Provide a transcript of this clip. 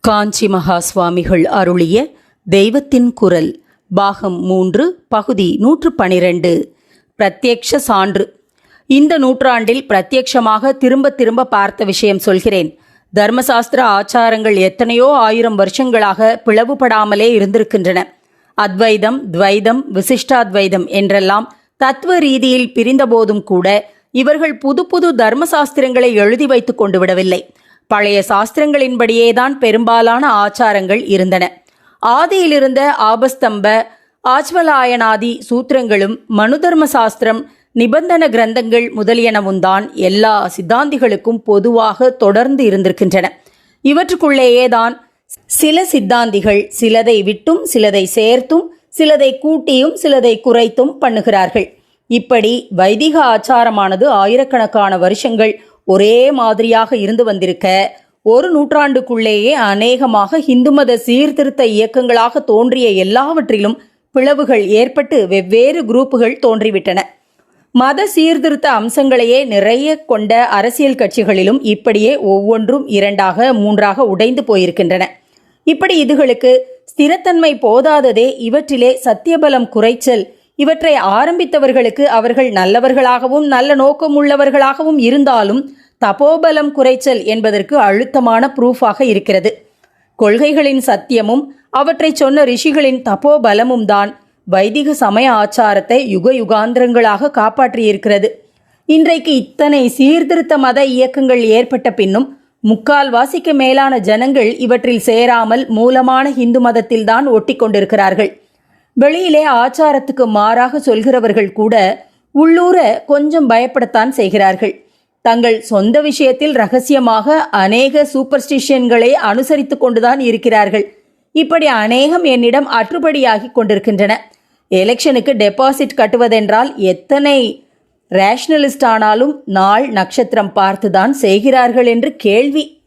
காஞ்சி மகா சுவாமிகள் அருளிய தெய்வத்தின் குரல் பாகம் மூன்று பகுதி நூற்று பனிரெண்டு. பிரத்யக்ஷ சான்று. இந்த நூற்றாண்டில் பிரத்யக்ஷமாக திரும்ப திரும்ப பார்த்த விஷயம் சொல்கிறேன். தர்மசாஸ்திர ஆச்சாரங்கள் எத்தனையோ ஆயிரம் வருஷங்களாக பிளவுபடாமலே இருந்திருக்கின்றன. அத்வைதம் துவைதம் விசிஷ்டாத்வைதம் என்றெல்லாம் தத்துவ ரீதியில் பிரிந்தபோதும் கூட இவர்கள் புது புது தர்மசாஸ்திரங்களை எழுதி வைத்துக் கொண்டு விடவில்லை. பழைய சாஸ்திரங்களின்படியேதான் பெரும்பாலான ஆச்சாரங்கள் இருந்தன. ஆதியிலிருந்த ஆபஸ்தம்ப ஆச்வலாயனாதி சூத்திரங்களும் மனுதர்ம சாஸ்திரம் நிபந்தன கிரந்தங்கள் முதலியனவும்தான் எல்லா சித்தாந்திகளுக்கும் பொதுவாக தொடர்ந்து இருந்திருக்கின்றன. இவற்றுக்குள்ளேயேதான் சில சித்தாந்திகள் சிலதை விட்டும் சிலதை சேர்த்தும் சிலதை கூட்டியும் சிலதை குறைத்தும் பண்ணுகிறார்கள். இப்படி வைதிக ஆச்சாரமானது ஆயிரக்கணக்கான வருஷங்கள் ஒரே மாதிரியாக இருந்து வந்திருக்க ஒரு நூற்றாண்டுக்குள்ளேயே அநேகமாக இந்து மத சீர்திருத்த இயக்கங்களாக தோன்றிய எல்லாவற்றிலும் பிளவுகள் ஏற்பட்டு வெவ்வேறு குரூப்புகள் தோன்றிவிட்டன. மத சீர்திருத்த அம்சங்களையே நிறைய கொண்ட அரசியல் கட்சிகளிலும் இப்படியே ஒவ்வொன்றும் இரண்டாக மூன்றாக உடைந்து போயிருக்கின்றன. இப்படி இதுகளுக்கு ஸ்திரத்தன்மை போதாததே இவற்றிலே சத்தியபலம் குறைச்சல். இவற்றை ஆரம்பித்தவர்களுக்கு அவர்கள் நல்லவர்களாகவும் நல்ல நோக்கம் உள்ளவர்களாகவும் இருந்தாலும் தபோபலம் குறைச்சல் என்பதற்கு அழுத்தமான ப்ரூஃபாக இருக்கிறது. கொள்கைகளின் சத்தியமும் அவற்றை சொன்ன ரிஷிகளின் தபோபலமும் தான் வைதிக சமய ஆச்சாரத்தை யுக யுகாந்திரங்களாக காப்பாற்றியிருக்கிறது. இன்றைக்கு இத்தனை சீர்திருத்த மத இயக்கங்கள் ஏற்பட்ட பின்னும் முக்கால்வாசிக்கு மேலான ஜனங்கள் இவற்றில் சேராமல் மூலமான இந்து மதத்தில்தான் ஒட்டி கொண்டிருக்கிறார்கள். வெளியிலே ஆச்சாரத்துக்கு மாறாக சொல்கிறவர்கள் கூட உள்ளூர கொஞ்சம் பயப்படத்தான் செய்கிறார்கள். தங்கள் சொந்த விஷயத்தில் ரகசியமாக அநேக சூப்பர்ஸ்டிஷியன்களை அனுசரித்து கொண்டுதான் இருக்கிறார்கள். இப்படி அநேகம் என்னிடம் அற்றுப்படியாகி கொண்டிருக்கின்றன. எலெக்ஷனுக்கு டெபாசிட் கட்டுவதென்றால் எத்தனை ரேஷனலிஸ்ட் ஆனாலும் நாள் நட்சத்திரம் பார்த்துதான் செய்கிறார்கள் என்று கேள்வி.